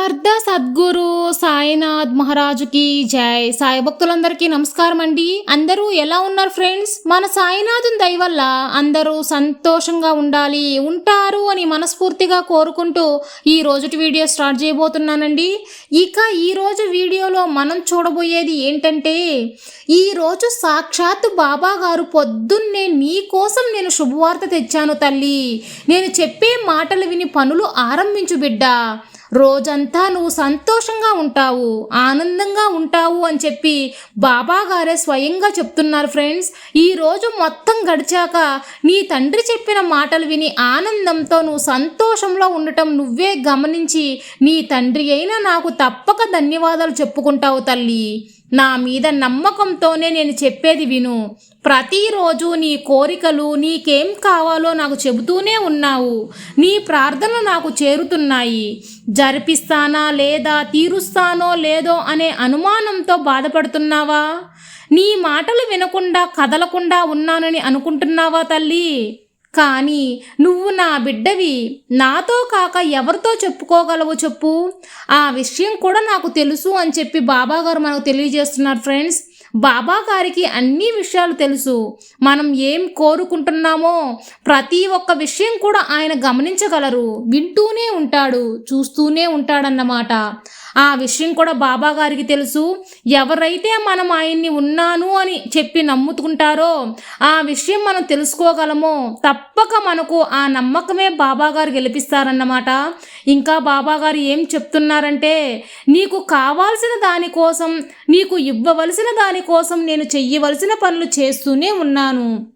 సమర్థ సద్గురు సాయినాథ్ మహారాజుకి జై. సాయి భక్తులందరికీ నమస్కారం అండి అందరూ ఎలా ఉన్నారు ఫ్రెండ్స్? మన సాయినాథుని దయ వల్ల అందరూ సంతోషంగా ఉండాలి ఉంటారు అని మనస్ఫూర్తిగా కోరుకుంటూ ఈ రోజుటి వీడియో స్టార్ట్ చేయబోతున్నానండి. ఇక ఈ రోజు వీడియోలో మనం చూడబోయేది ఏంటంటే ఈ రోజు సాక్షాత్ బాబా గారు పొద్దున్నే నీ కోసం నేను శుభవార్త తెచ్చాను తల్లి. నేను చెప్పే మాటలు విని పనులు ఆరంభించు బిడ్డ. రోజంతా నువ్వు సంతోషంగా ఉంటావు ఆనందంగా ఉంటావు అని చెప్పి బాబా గారే స్వయంగా చెప్తున్నారు ఫ్రెండ్స్. ఈ రోజు మొత్తం గడిచాక నీ తండ్రి చెప్పిన మాటలు విని ఆనందంతో నువ్వు సంతోషంలో ఉండటం నువ్వే గమనించి నీ తండ్రి అయినా నాకు తప్పక ధన్యవాదాలు చెప్పుకుంటావు తల్లి. నా మీద నమ్మకంతోనే నేను చెప్పేది విను. ప్రతిరోజు నీ కోరికలు నీకేం కావాలో నాకు చెబుతూనే ఉన్నావు. నీ ప్రార్థనలు నాకు చేరుతున్నాయి. జరిపిస్తానా లేదా తీరుస్తానో లేదో అనే అనుమానంతో బాధపడుతున్నావా? నీ మాటలు వినకుండా కదలకుండా ఉన్నానని అనుకుంటున్నావా తల్లి? కానీ నువ్వు నా బిడ్డవి. నాతో కాక ఎవరితో చెప్పుకోగలవు చెప్పు. ఆ విషయం కూడా నాకు తెలుసు అని చెప్పి బాబాగారు మనకు తెలియజేస్తున్నారు ఫ్రెండ్స్. బాబా గారికి అన్ని విషయాలు తెలుసు. మనం ఏం కోరుకుంటున్నామో ప్రతి ఒక్క విషయం కూడా ఆయన గమనించగలరు. వింటూనే ఉంటాడు చూస్తూనే ఉంటాడన్నమాట. ఆ విషయం కూడా బాబా గారికి తెలుసు. ఎవరైతే మనం ఆయన్ని ఉన్నాను అని చెప్పి నమ్ముతుంటారో ఆ విషయం మనం తెలుసుకోగలమో తప్పక మనకు ఆ నమ్మకమే బాబా గారు గెలిపిస్తారన్నమాట. ఇంకా బాబా గారు ఏం చెప్తున్నారంటే నీకు కావాల్సిన దానికోసం నీకు ఇవ్వవలసిన దానికోసం నేను చెయ్యవలసిన పనులు చేస్తూనే ఉన్నాను.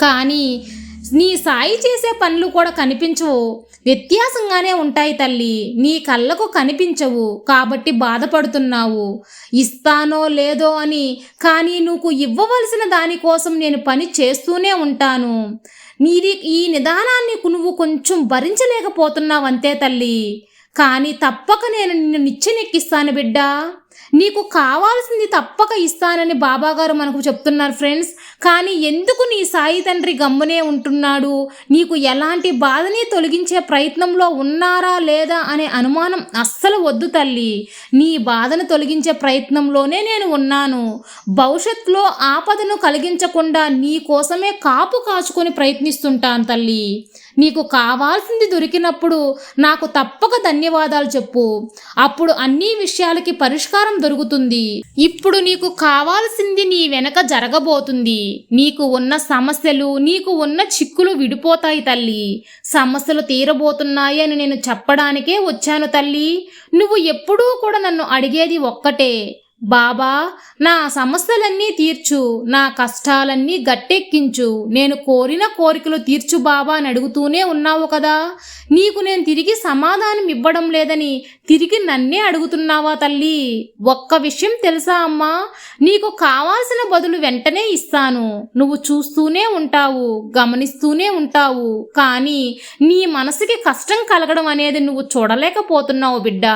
కానీ నీ సాయి చేసే పనులు కూడా కనిపించవు. వ్యత్యాసంగానే ఉంటాయి తల్లి. నీ కళ్ళకు కనిపించవు. కాబట్టి బాధపడుతున్నావు. ఇస్తానో లేదో అని. కానీ నువ్వు ఇవ్వవలసిన దానికోసం నేను పని చేస్తూనే ఉంటాను. నీది ఈ నిదానాన్ని నువ్వు కొంచెం భరించలేకపోతున్నావు అంతే తల్లి. కానీ తప్పక నేను నిన్ను నిచ్చెనెక్కిస్తాను బిడ్డా. నీకు కావాల్సింది తప్పక ఇస్తానని బాబాగారు మనకు చెప్తున్నారు ఫ్రెండ్స్. కానీ ఎందుకు నీ సాయి తండ్రి గమ్మునే ఉంటున్నాడు? నీకు ఎలాంటి బాధని తొలగించే ప్రయత్నంలో ఉన్నారా లేదా అనే అనుమానం అస్సలు వద్దు తల్లి. నీ బాధను తొలగించే ప్రయత్నంలోనే నేను ఉన్నాను. భవిష్యత్తులో ఆపదను కలిగించకుండా నీ కోసమే కాపు కాచుకొని ప్రయత్నిస్తుంటాను తల్లి. నీకు కావాల్సింది దొరికినప్పుడు నాకు తప్పక ధన్యవాదాలు చెప్పు. అప్పుడు అన్ని విషయాలకి పరిష్కారం దొరుకుతుంది. ఇప్పుడు నీకు కావాల్సింది నీ వెనక జరగబోతుంది. నీకు ఉన్న సమస్యలు నీకు ఉన్న చిక్కులు విడిపోతాయి తల్లి. సమస్యలు తీరబోతున్నాయి అని నేను చెప్పడానికే వచ్చాను తల్లి. నువ్వు ఎప్పుడూ కూడా నన్ను అడిగేది ఒక్కటే. బాబా నా సమస్యలన్నీ తీర్చు నా కష్టాలన్నీ గట్టెక్కించు. నేను కోరిన కోరికలు తీర్చు బాబా అని అడుగుతూనే ఉన్నావు కదా. నీకు నేను తిరిగి సమాధానం ఇవ్వడం లేదని తిరిగి నన్నే అడుగుతున్నావా తల్లి? ఒక్క విషయం తెలుసా అమ్మా? నీకు కావాల్సిన బదులు వెంటనే ఇస్తాను. నువ్వు చూస్తూనే ఉంటావు గమనిస్తూనే ఉంటావు. కానీ నీ మనసుకి కష్టం కలగడం అనేది నువ్వు చూడలేకపోతున్నావు బిడ్డ.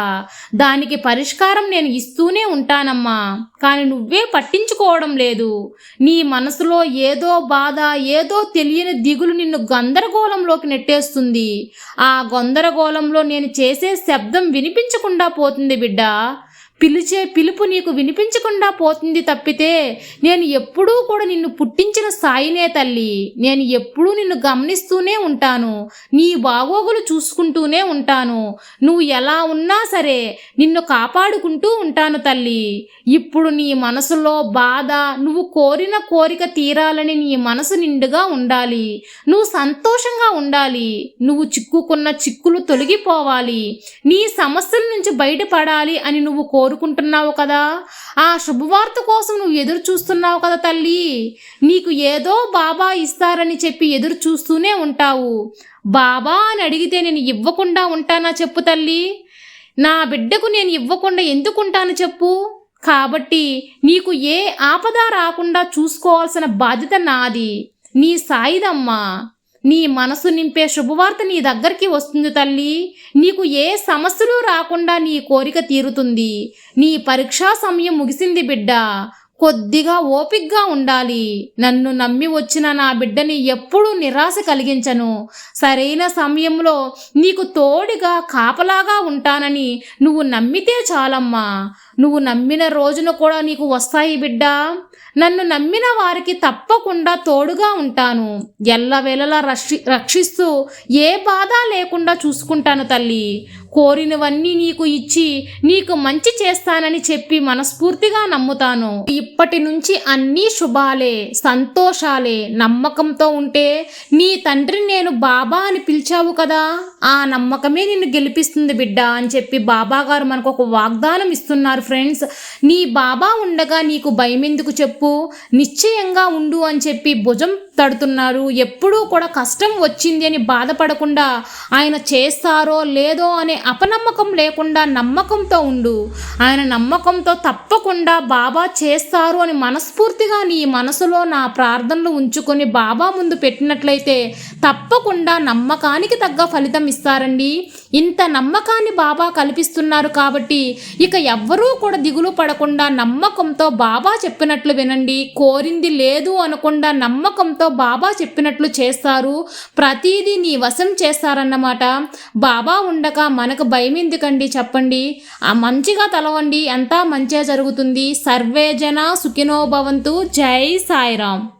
దానికి పరిష్కారం నేను ఇస్తూనే ఉంటానమ్మా. కానీ నువ్వే పట్టించుకోవడం లేదు. నీ మనసులో ఏదో బాధ ఏదో తెలియని దిగులు నిన్ను గందరగోళంలోకి నెట్టేస్తుంది. ఆ గందరగోళంలో నేను చేసే శబ్దం వినిపించకుండా పోతుంది బిడ్డ. పిలిచే పిలుపు నీకు వినిపించకుండా పోతుంది తప్పితే నేను ఎప్పుడూ కూడా నిన్ను పుట్టించిన సాయినే తల్లి. నేను ఎప్పుడూ నిన్ను గమనిస్తూనే ఉంటాను. నీ బాగోగులు చూసుకుంటూనే ఉంటాను. నువ్వు ఎలా ఉన్నా సరే నిన్ను కాపాడుకుంటూ ఉంటాను తల్లి. ఇప్పుడు నీ మనసులో బాధ నువ్వు కోరిన కోరిక తీరాలని నీ మనసు నిండుగా ఉండాలి. నువ్వు సంతోషంగా ఉండాలి. నువ్వు చిక్కుకున్న చిక్కులు తొలగిపోవాలి. నీ సమస్యల నుంచి బయటపడాలి అని నువ్వు కోరుకుంటున్నావు కదా? ఆ శుభవార్త కోసం నువ్వు ఎదురు చూస్తున్నావు కదా తల్లి. నీకు ఏదో బాబా ఇస్తారని చెప్పి ఎదురు చూస్తూనే ఉంటావు. బాబా అని అడిగితే నేను ఇవ్వకుండా ఉంటానా చెప్పు తల్లి. నా బిడ్డకు నేను ఇవ్వకుండా ఎందుకుంటాను చెప్పు? కాబట్టి నీకు ఏ ఆపద రాకుండా చూసుకోవాల్సిన బాధ్యత నాది. నీ సాయిదమ్మా. నీ మనసు నింపే శుభవార్త నీ దగ్గరికి వస్తుంది తల్లి. నీకు ఏ సమస్యలు రాకుండా నీ కోరిక తీరుతుంది. నీ పరీక్షా సమయం ముగిసింది బిడ్డ. కొద్దిగా ఓపిగ్గా ఉండాలి. నన్ను నమ్మి వచ్చిన నా బిడ్డని ఎప్పుడూ నిరాశ కలిగించను. సరైన సమయంలో నీకు తోడుగా కాపలాగా ఉంటానని నువ్వు నమ్మితే చాలమ్మా. నువ్వు నమ్మిన రోజున కూడా నీకు వస్తాయి బిడ్డ. నన్ను నమ్మిన వారికి తప్పకుండా తోడుగా ఉంటాను. ఎల్లవేళలా రక్షి రక్షిస్తూ ఏ బాధ లేకుండా చూసుకుంటాను తల్లి. కోరినవన్నీ నీకు ఇచ్చి నీకు మంచి చేస్తానని చెప్పి మనస్ఫూర్తిగా నమ్ముతాను. ఇప్పటి నుంచి అన్నీ శుభాలే సంతోషాలే. నమ్మకంతో ఉంటే నీ తండ్రిని నేను బాబా అని పిలిచావు కదా. ఆ నమ్మకమే నిన్ను గెలిపిస్తుంది బిడ్డ అని చెప్పి బాబా గారు మనకు ఒక వాగ్దానం ఇస్తున్నారు ఫ్రెండ్స్ నీ బాబా ఉండగా నీకు భయం ఎందుకు చెప్పు? నిశ్చయంగా ఉండు అని చెప్పి భుజం తడుతున్నారు ఎప్పుడూ కూడా కష్టం వచ్చింది అని బాధపడకుండా ఆయన చేస్తారో లేదో అనే అపనమ్మకం లేకుండా నమ్మకంతో ఉండు. ఆయన నమ్మకంతో తప్పకుండా బాబా చేస్తారు అని మనస్ఫూర్తిగా నీ మనసులో నా ప్రార్థనలు ఉంచుకొని బాబా ముందు పెట్టినట్లయితే తప్పకుండా నమ్మకానికి తగ్గ ఫలితం ఇస్తారండి. ఇంత నమ్మకాన్ని బాబా కల్పిస్తున్నారు కాబట్టి ఇక ఎవ్వరూ కూడా దిగులు పడకుండా నమ్మకంతో బాబా చెప్పినట్లు వినండి. కోరింది లేదు అనకుండా నమ్మకంతో బాబా చెప్పినట్లు చేస్తారు. ప్రతిదీ నీ వశం చేస్తారన్నమాట. బాబా ఉండక మనకు భయం ఎందుకండి చెప్పండి. ఆ మంచిగా తలవండి అంతా మంచిగా జరుగుతుంది. సర్వే జన జై సాయిరామ్.